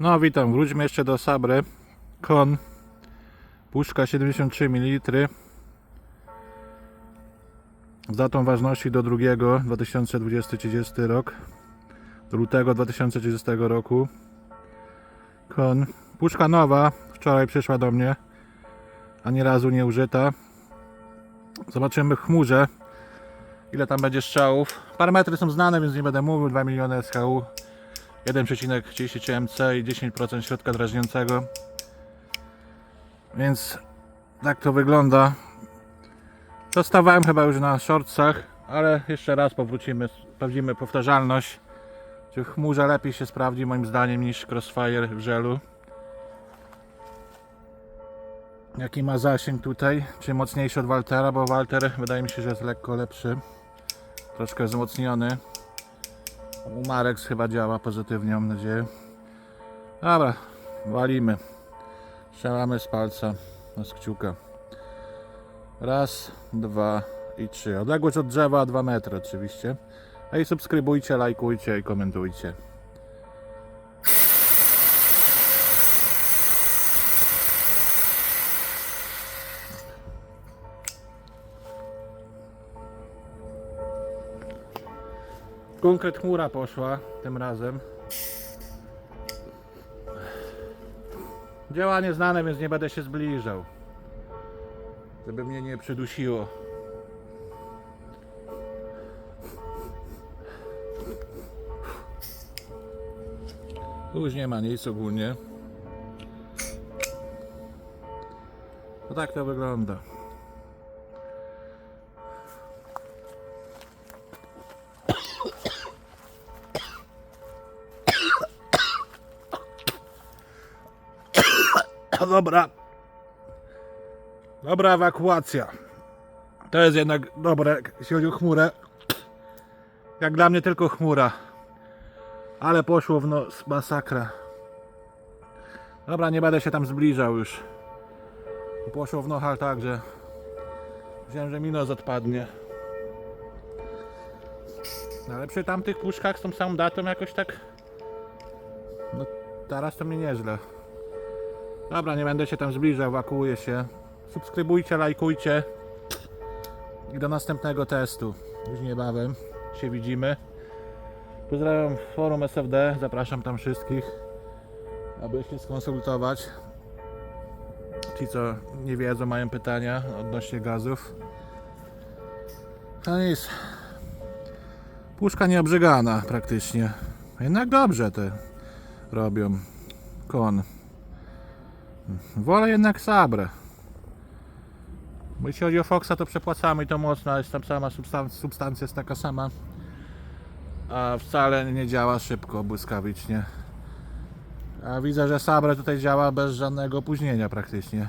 No witam, wróćmy jeszcze do Sabry. Kon. Puszka 73 ml. Z datą ważności do 2 2020-30 rok. Do lutego 2030 roku. Kon. Puszka nowa. Wczoraj przyszła do mnie. Ani razu nie użyta. Zobaczymy w chmurze. Ile tam będzie strzałów. Parametry są znane, więc nie będę mówił. 2 miliony SHU. 1,33 MC i 10% środka drażniącego. Więc tak to wygląda. Dostawałem chyba już na shortsach, ale jeszcze raz powrócimy, sprawdzimy powtarzalność. Czy w chmurze lepiej się sprawdzi moim zdaniem niż Crossfire w żelu. Jaki ma zasięg tutaj? Czy mocniejszy od Waltera? Bo Walter wydaje mi się, że jest lekko lepszy. Troszkę wzmocniony. U Marex chyba działa pozytywnie, mam nadzieję. Dobra, walimy. Strzelamy z palca z kciuka. Raz, dwa i trzy. Odległość od drzewa 2 metry oczywiście. A i subskrybujcie, lajkujcie i komentujcie. Konkret chmura poszła tym razem. Działanie znane, więc nie będę się zbliżał. Żeby mnie nie przydusiło. Tu już nie ma nic ogólnie. No tak to wygląda. Dobra. Dobra ewakuacja. To jest jednak dobre, jeśli chodzi o chmurę. Jak dla mnie tylko chmura. Ale poszło w nos, masakra. Dobra, nie będę się tam zbliżał już. Poszło w nochal tak, że Myślałem, że mi nos odpadnie. No ale przy tamtych puszkach z tą samą datą jakoś tak... No teraz to mnie nieźle. Dobra, nie będę się tam zbliżał, ewakuuję się. Subskrybujcie, lajkujcie. I do następnego testu. Już niebawem się widzimy. Pozdrawiam forum SFD, zapraszam tam wszystkich, aby się skonsultować. Ci, co nie wiedzą, mają pytania odnośnie gazów. No nic. Puszka nieobrzygana praktycznie. Jednak dobrze te robią. Kon. Wolę jednak Sabrę. Bo jeśli chodzi o Foxa, to przepłacamy to mocno, jest tam sama substan- substancja jest taka sama. A wcale nie działa szybko, błyskawicznie. A widzę, że Sabre tutaj działa bez żadnego opóźnienia praktycznie.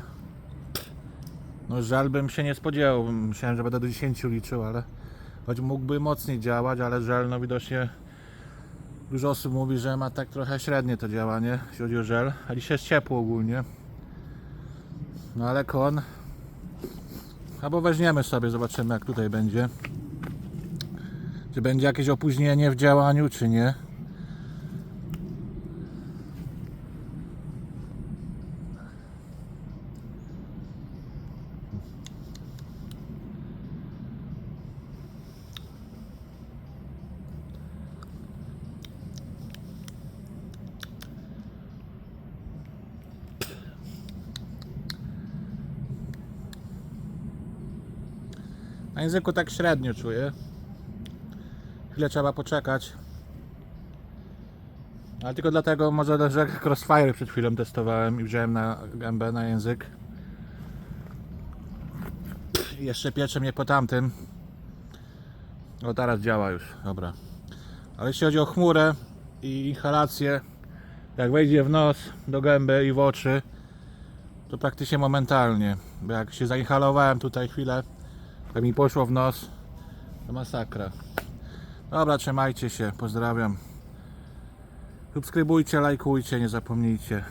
No żal bym się nie spodziewał, myślałem, że będę do 10 liczył, ale choć mógłby mocniej działać, ale żel no widocznie dużo osób mówi, że ma tak trochę średnie to działanie, jeśli chodzi o żel, a dzisiaj jest ciepło ogólnie. No ale kon. Albo weźmiemy sobie, zobaczymy jak tutaj będzie. Czy będzie jakieś opóźnienie w działaniu, czy nie. Na języku tak średnio czuję. Chwilę trzeba poczekać. Ale tylko dlatego może, że Crossfire przed chwilą testowałem i wziąłem na gębę na język. Jeszcze piecze mnie po tamtym. O teraz działa już, dobra. Ale jeśli chodzi o chmurę i inhalację, jak wejdzie w nos, do gęby i w oczy, to praktycznie momentalnie. Bo jak się zainhalowałem tutaj chwilę, to mi poszło w nos, to masakra. Dobra, trzymajcie się, pozdrawiam. Subskrybujcie, lajkujcie, nie zapomnijcie.